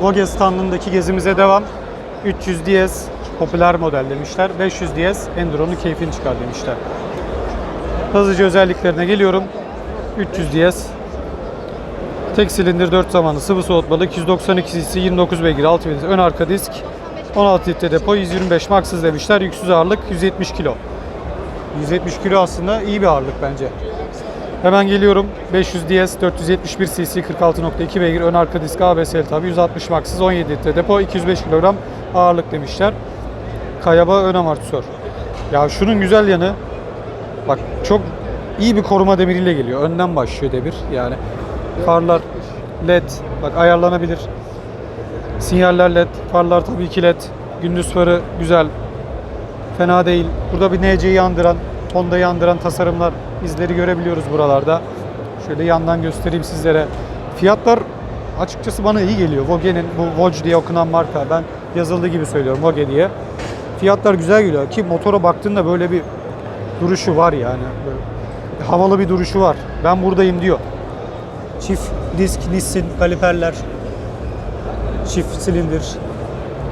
Vogue standındaki gezimize devam. 300 DS popüler model demişler. 500 DS Enduro'nun keyfini çıkar demişler. Hızlıca özelliklerine geliyorum. 300 DS Tek silindir 4 zamanlı sıvı soğutmalı 292 cc 29 beygir 6 vites ön arka disk 16 litre depo 125 maksız demişler yüksüz ağırlık 170 kilo 170 kilo aslında iyi bir ağırlık bence Hemen geliyorum 500 DS 471 cc 46.2 beygir ön arka disk ABS tabi 160 maksız 17 litre depo 205 kilogram ağırlık demişler Kayaba ön amortisör Ya şunun güzel yanı Bak çok iyi bir koruma demiriyle geliyor. Önden başlıyor demir yani. Farlar led bak ayarlanabilir. Sinyaller led, farlar tabii ki led. Gündüz farı güzel. Fena değil. Burada bir NC'yi andıran, Honda'yı andıran tasarımlar izleri görebiliyoruz buralarda. Şöyle yandan göstereyim sizlere. Fiyatlar açıkçası bana iyi geliyor. Vogue'nin bu Vogue diye okunan marka. Ben yazıldığı gibi söylüyorum Vogue diye. Fiyatlar güzel geliyor ki motora baktığında böyle bir duruşu var yani. Böyle havalı bir duruşu var. Ben buradayım diyor. Çift disk Nissin kaliperler. Çift silindir.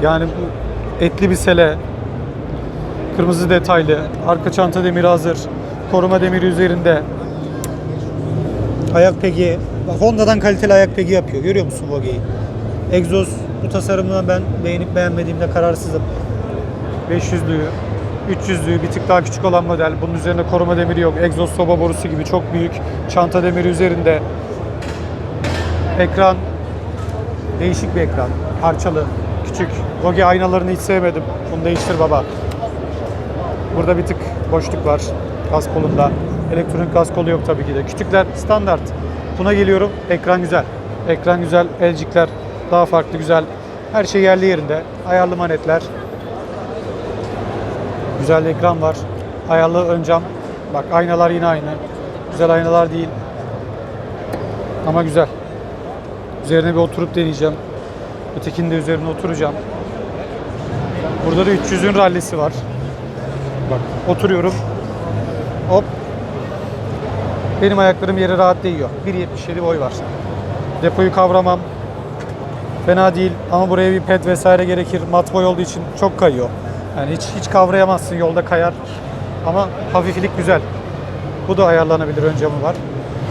Yani bu etli bir sele. Kırmızı detaylı. Arka çanta demiri hazır. Koruma demiri üzerinde. Ayak pegi. Honda'dan kaliteli ayak pegi yapıyor. Görüyor musun Vogue'yi? Egzoz bu tasarımından ben beğenip beğenmediğimde kararsızım. 500'lüğü, 300'lüğü bir tık daha küçük olan model. Bunun üzerinde koruma demiri yok. Egzoz soba borusu gibi çok büyük. Çanta demiri üzerinde. Ekran değişik bir ekran. Parçalı, küçük. Vogue aynalarını hiç sevmedim. Bunu değiştir baba. Burada bir tık boşluk var gaz kolunda. Elektronik gaz kolu yok tabii ki de. Küçükler standart. Buna geliyorum. Ekran güzel. Ekran güzel. Elcikler daha farklı güzel. Her şey yerli yerinde. Ayarlı manetler. Güzel ekran var. Ayarlı ön cam. Bak aynalar yine aynı. Güzel aynalar değil. Ama güzel. Üzerine bir oturup deneyeceğim. Ötekinin de üzerine oturacağım. Burada da 300'ün rallisi var. Bak oturuyorum. Hop. Benim ayaklarım yere rahat değiyor. 1.77 boy var. Depoyu kavramam. Fena değil ama buraya bir ped vesaire gerekir. Mat boy olduğu için çok kayıyor. Yani hiç hiç kavrayamazsın yolda kayar. Ama hafiflik güzel. Bu da ayarlanabilir ön camı var.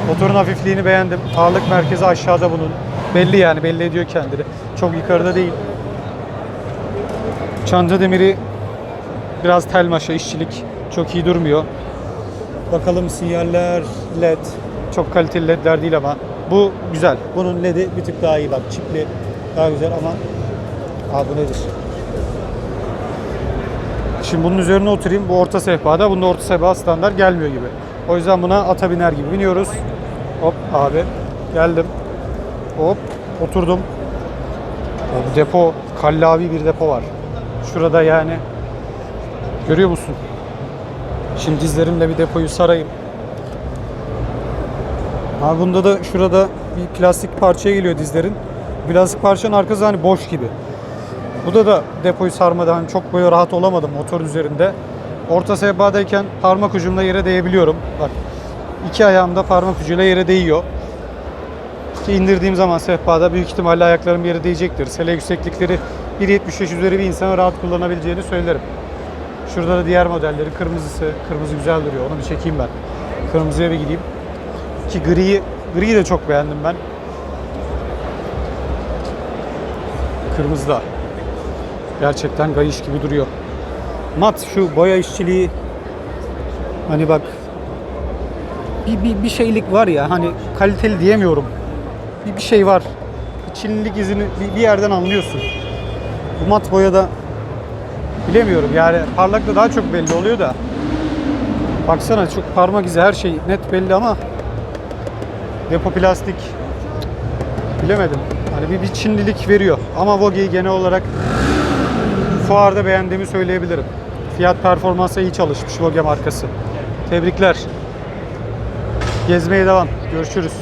Motorun hafifliğini beğendim. Ağırlık merkezi aşağıda bunun. Belli yani belli ediyor kendini. Çok yukarıda değil. Çanta demiri biraz tel maşa işçilik. Çok iyi durmuyor. Bakalım sinyaller led. Çok kaliteli ledler değil ama. Bu güzel. Bunun ledi bir tık daha iyi bak. Çipli daha güzel ama Aa bu nedir? Şimdi bunun üzerine oturayım. Bu orta sehpada. Bunda orta sehpa standart gelmiyor gibi. O yüzden buna ata biner gibi biniyoruz. Hop abi. Geldim. Hop. Oturdum. Depo, kallavi bir depo var. Şurada yani. Görüyor musun? Şimdi dizlerimle bir depoyu sarayım. Abi bunda da şurada bir plastik parçaya geliyor dizlerin. Plastik parçanın arkası hani boş gibi. Bu da depoyu sarmadan çok böyle rahat olamadım motor üzerinde. Orta sehpadayken parmak ucumla yere değebiliyorum. Bak iki ayağımda parmak ucuyla yere değiyor. Ki indirdiğim zaman sehpada büyük ihtimalle ayaklarım yere değecektir. Sele yükseklikleri 1.75 üzeri bir insana rahat kullanabileceğini söylerim. Şurada da diğer modelleri kırmızısı. Kırmızı güzel duruyor. Onu bir çekeyim ben. Kırmızıya bir gideyim. Ki griyi, griyi de çok beğendim ben. Kırmızı da. Gerçekten gayiş gibi duruyor. Mat şu boya işçiliği hani bak bir, bir, bir şeylik var ya hani kaliteli diyemiyorum. Bir, bir şey var. Çinlilik izini bir, bir yerden anlıyorsun. Bu mat boyada bilemiyorum yani parlakta daha çok belli oluyor da. Baksana çok parmak izi her şey net belli ama depo plastik bilemedim. Hani bir, bir Çinlilik veriyor. Ama Vogue'yi genel olarak fuarda beğendiğimi söyleyebilirim. Fiyat performansa iyi çalışmış Vogue markası. Tebrikler. Gezmeye devam. Görüşürüz.